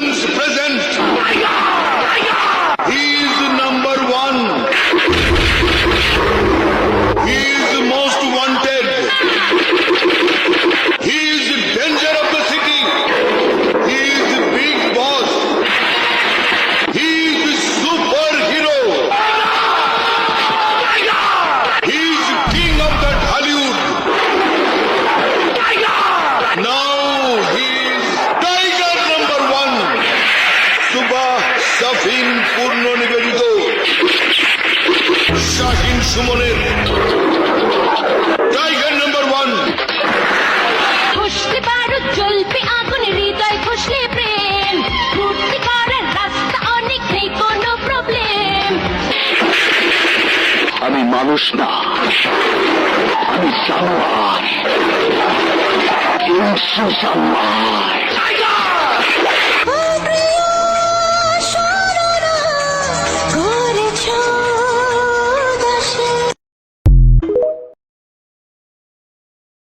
Lions present. সুবাহ সাফিন পূর্ণ নিবেদিত। শাহিন সুমনের টাইগার নাম্বার ওয়ান খুশতে পারো চলবে আগুন হৃদয় খুশলে প্রেম। ঘুরতে করার রাস্তা অনেক নেই কোনো প্রবলেম আমি মানুষ না আমি জানোয়ার